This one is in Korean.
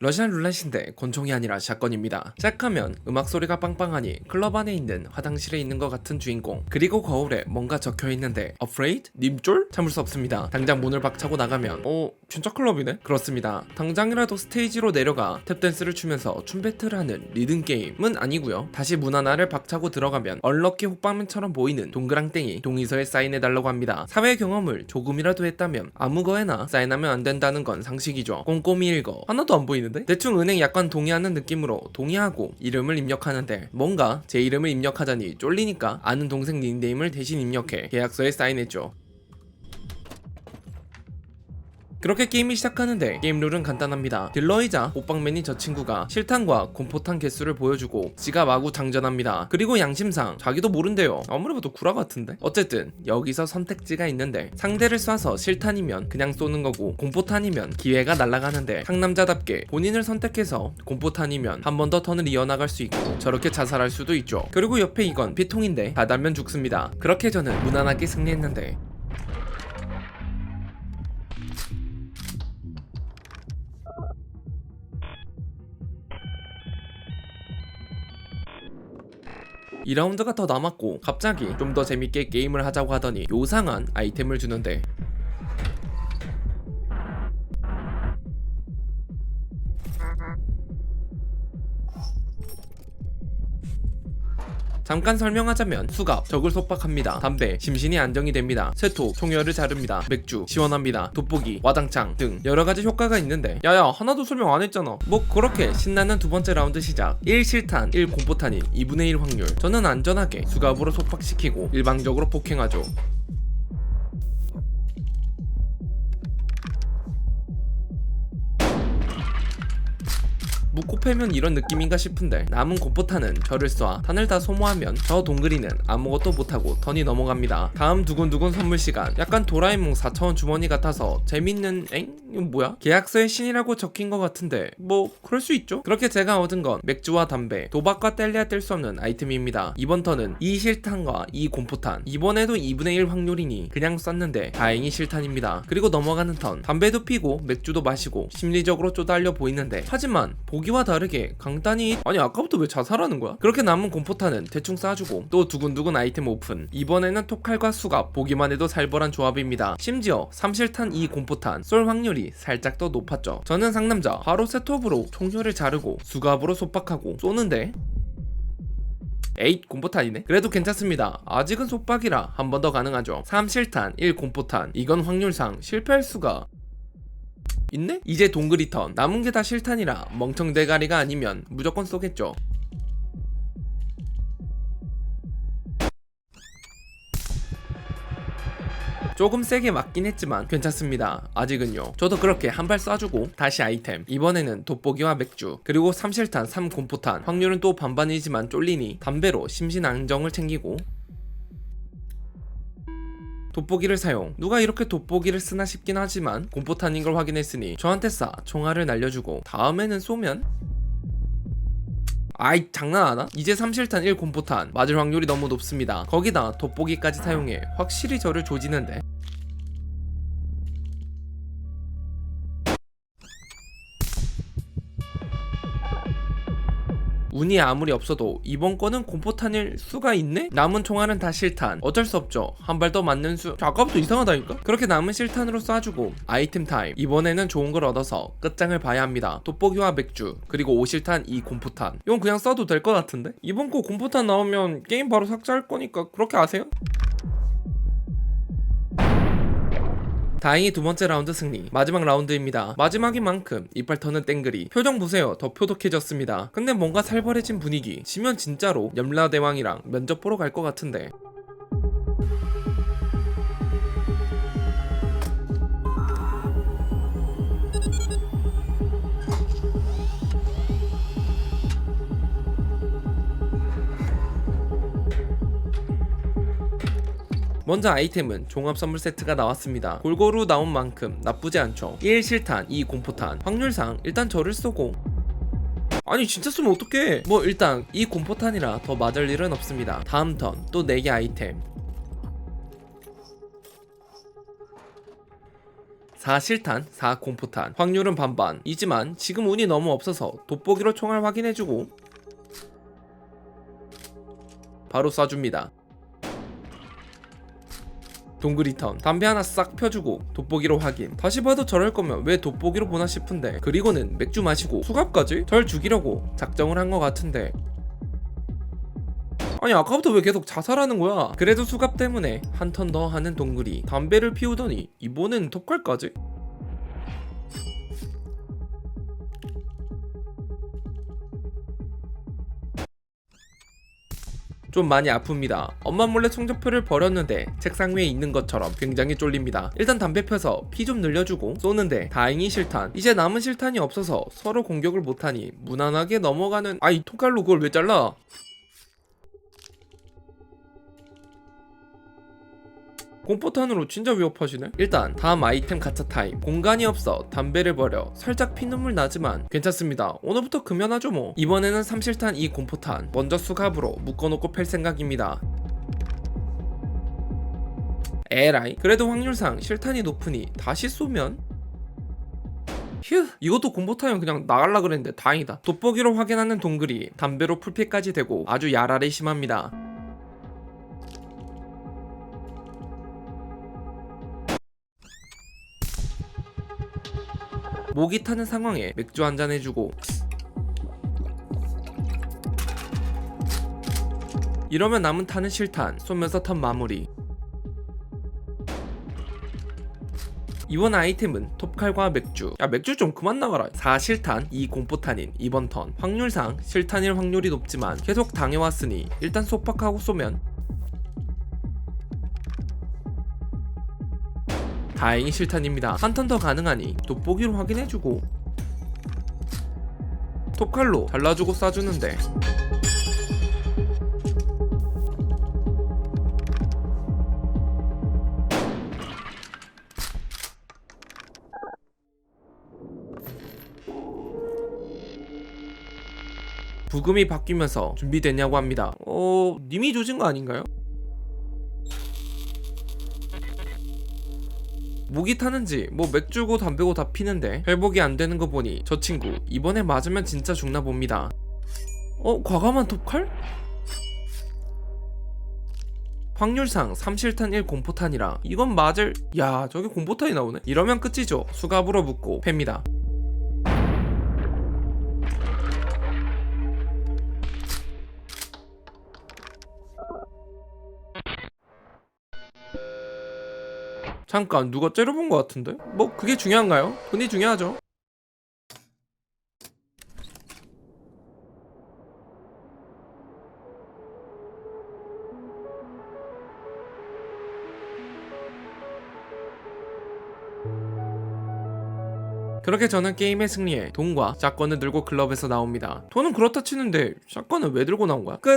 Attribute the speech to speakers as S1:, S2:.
S1: 러시안 룰렛인데 권총이 아니라 샷건입니다. 시작하면 음악 소리가 빵빵하니 클럽 안에 있는 화장실에 있는 것 같은 주인공. 그리고 거울에 뭔가 적혀 있는데 Afraid? 님쫄? 참을 수 없습니다. 당장 문을 박차고 나가면 어 진짜 클럽이네? 그렇습니다. 당장이라도 스테이지로 내려가 탭댄스를 추면서 춤 배틀을 하는 리듬 게임은 아니고요. 다시 문 하나를 박차고 들어가면 얼럭키 호빵맨처럼 보이는 동그랑땡이 동의서에 사인해 달라고 합니다. 사회 경험을 조금이라도 했다면 아무 거에나 사인하면 안 된다는 건 상식이죠. 꼼꼼히 읽어 하나도 안 보이는 데? 대충 은행 약관 동의하는 느낌으로 동의하고 이름을 입력하는데 뭔가 제 이름을 입력하자니 쫄리니까 아는 동생 닉네임을 대신 입력해 계약서에 사인했죠. 그렇게 게임이 시작하는데 게임 룰은 간단합니다. 딜러이자 오빵맨인 저 친구가 실탄과 공포탄 개수를 보여주고 지가 마구 장전합니다. 그리고 양심상 자기도 모른대요. 아무리 봐도 구라 같은데. 어쨌든 여기서 선택지가 있는데 상대를 쏴서 실탄이면 그냥 쏘는 거고 공포탄이면 기회가 날아가는데 상남자답게 본인을 선택해서 공포탄이면 한 번 더 턴을 이어나갈 수 있고 저렇게 자살할 수도 있죠. 그리고 옆에 이건 피통인데 다 달면 죽습니다. 그렇게 저는 무난하게 승리했는데 이라운드가 더 남았고 갑자기 좀 더 재밌게 게임을 하자고 하더니 요상한 아이템을 주는데 잠깐 설명하자면 수갑, 적을 속박합니다. 담배, 심신이 안정이 됩니다. 쇠토, 총열을 자릅니다. 맥주, 시원합니다. 돋보기, 와장창 등 여러 가지 효과가 있는데 야야 하나도 설명 안 했잖아. 뭐 그렇게 신나는 두 번째 라운드 시작. 1 실탄, 1 공포탄인 2분의 1 확률. 저는 안전하게 수갑으로 속박시키고 일방적으로 폭행하죠. 패면 이런 느낌인가 싶은데 남은 공포탄은 저를 쏴 탄을 다 소모하면 저 동그리는 아무것도 못하고 턴이 넘어갑니다. 다음 두근두근 선물 시간. 약간 도라에몽 4차원 주머니 같아서 재밌는 엥? 이건 뭐야? 계약서에 신이라고 적힌 것 같은데 뭐 그럴 수 있죠? 그렇게 제가 얻은 건 맥주와 담배 도박과 뗄래야 뗄 수 없는 아이템입니다. 이번 턴은 이 실탄과 이 공포탄. 이번에도 2분의 1 확률이니 그냥 쐈는데 다행히 실탄입니다. 그리고 넘어가는 턴. 담배도 피고 맥주도 마시고 심리적으로 쪼달려 보이는데 하지만 보기와 다르게 강단이 아니 아까부터 왜 자살하는 거야? 그렇게 남은 공포탄은 대충 쏴주고 또 두근두근 아이템 오픈. 이번에는 토칼과 수갑 보기만 해도 살벌한 조합입니다. 심지어 3실탄 2 공포탄 쏠 확률이 살짝 더 높았죠. 저는 상남자 바로 세톱으로 총효를 자르고 수갑으로 속박하고 쏘는데 에잇 공포탄이네? 그래도 괜찮습니다. 아직은 속박이라 한 번 더 가능하죠. 3실탄 1 공포탄 이건 확률상 실패할 수가 있네? 이제 동그리 턴 남은 게 다 실탄이라 멍청 대가리가 아니면 무조건 쏘겠죠 조금 세게 맞긴 했지만 괜찮습니다. 아직은요. 저도 그렇게 한 발 쏴주고 다시 아이템. 이번에는 돋보기와 맥주 그리고 3실탄 3공포탄 확률은 또 반반이지만 쫄리니 담배로 심신안정을 챙기고 돋보기를 사용. 누가 이렇게 돋보기를 쓰나 싶긴 하지만 공포탄인 걸 확인했으니 저한테 쏴 총알을 날려주고 다음에는 쏘면 아이 장난하나? 이제 3실탄 1 공포탄 맞을 확률이 너무 높습니다. 거기다 돋보기까지 사용해 확실히 저를 조지는데 운이 아무리 없어도 이번 거는 공포탄일 수가 있네? 남은 총알은 다 실탄 어쩔 수 없죠 한 발 더 맞는 수저 아까부터 이상하다니까? 그렇게 남은 실탄으로 쏴주고 아이템 타임 이번에는 좋은 걸 얻어서 끝장을 봐야 합니다 돋보기와 맥주 그리고 5실탄 2 공포탄 이건 그냥 써도 될 것 같은데? 이번 거 공포탄 나오면 게임 바로 삭제할 거니까 그렇게 아세요? 다행히 두 번째 라운드 승리. 마지막 라운드입니다. 마지막인 만큼 이빨 터는 땡그리 표정 보세요. 더 표독해졌습니다. 근데 뭔가 살벌해진 분위기. 지면 진짜로 염라대왕이랑 면접 보러 갈 것 같은데 먼저 아이템은 종합 선물 세트가 나왔습니다. 골고루 나온 만큼 나쁘지 않죠. 1 실탄, 2 공포탄. 확률상 일단 저를 쏘고. 아니 진짜 쏘면 어떡해? 뭐 일단 이 공포탄이라 더 맞을 일은 없습니다. 다음 턴 또 4개 아이템. 4 실탄 4 공포탄. 확률은 반반 이지만 지금 운이 너무 없어서 돋보기로 총알 확인해주고 바로 쏴줍니다 동그리 턴. 담배 하나 싹 펴주고 돋보기로 확인. 다시 봐도 저럴 거면 왜 돋보기로 보나 싶은데 그리고는 맥주 마시고 수갑까지? 절 죽이려고 작정을 한 것 같은데. 아니 아까부터 왜 계속 자살하는 거야? 그래도 수갑 때문에 한 턴 더 하는 동그리. 담배를 피우더니 이번엔 톱갈까지 좀 많이 아픕니다. 엄마 몰래 총조표를 버렸는데 책상 위에 있는 것처럼 굉장히 쫄립니다. 일단 담배 펴서 피 좀 늘려주고 쏘는데 다행히 실탄. 이제 남은 실탄이 없어서 서로 공격을 못하니 무난하게 넘어가는 아이 톡칼로 그걸 왜 잘라? 공포탄으로 진짜 위협하시네? 일단 다음 아이템 가차 타임. 공간이 없어. 담배를 버려. 살짝 피눈물 나지만 괜찮습니다. 오늘부터 금연하죠 뭐. 이번에는 삼실탄 이 공포탄. 먼저 수갑으로 묶어놓고 팰 생각입니다. 에라이? 그래도 확률상 실탄이 높으니 다시 쏘면? 휴 이것도 공포탄이면 그냥 나갈라 그랬는데 다행이다. 돋보기로 확인하는 동글이 담배로 풀피까지 되고 아주 야랄이 심합니다 목이 타는 상황에 맥주 한 잔 해주고. 이러면 남은 타는 실탄 쏘면서 턴 마무리. 이번 아이템은 톱칼과 맥주. 야 맥주 좀 그만 나가라. 4실탄 2 공포탄인. 이번 턴. 확률상 실탄일 확률이 높지만 계속 당해왔으니 일단 속박하고 쏘면 다행히 실탄입니다. 한턴더 가능하니 돋보기로 확인해주고 톱칼로 잘라주고 쏴주는데 부금이 바뀌면서 준비됐냐고 합니다. 어, 님이 조진 거 아닌가요? 목이 타는지 뭐 맥주고 담배고 다 피는데 회복이 안 되는 거 보니 저 친구 이번에 맞으면 진짜 죽나 봅니다. 어 과감한 톱칼? 확률상 3실탄 1 공포탄이라 이건 맞을 야 저기 공포탄이 나오네 이러면 끝이죠 수갑으로 묶고 팹니다 잠깐 누가 째려본 것 같은데? 뭐 그게 중요한가요? 돈이 중요하죠. 그렇게 저는 게임의 승리에 돈과 샷건을 들고 클럽에서 나옵니다. 돈은 그렇다 치는데 샷건은 왜 들고 나온 거야? 끝!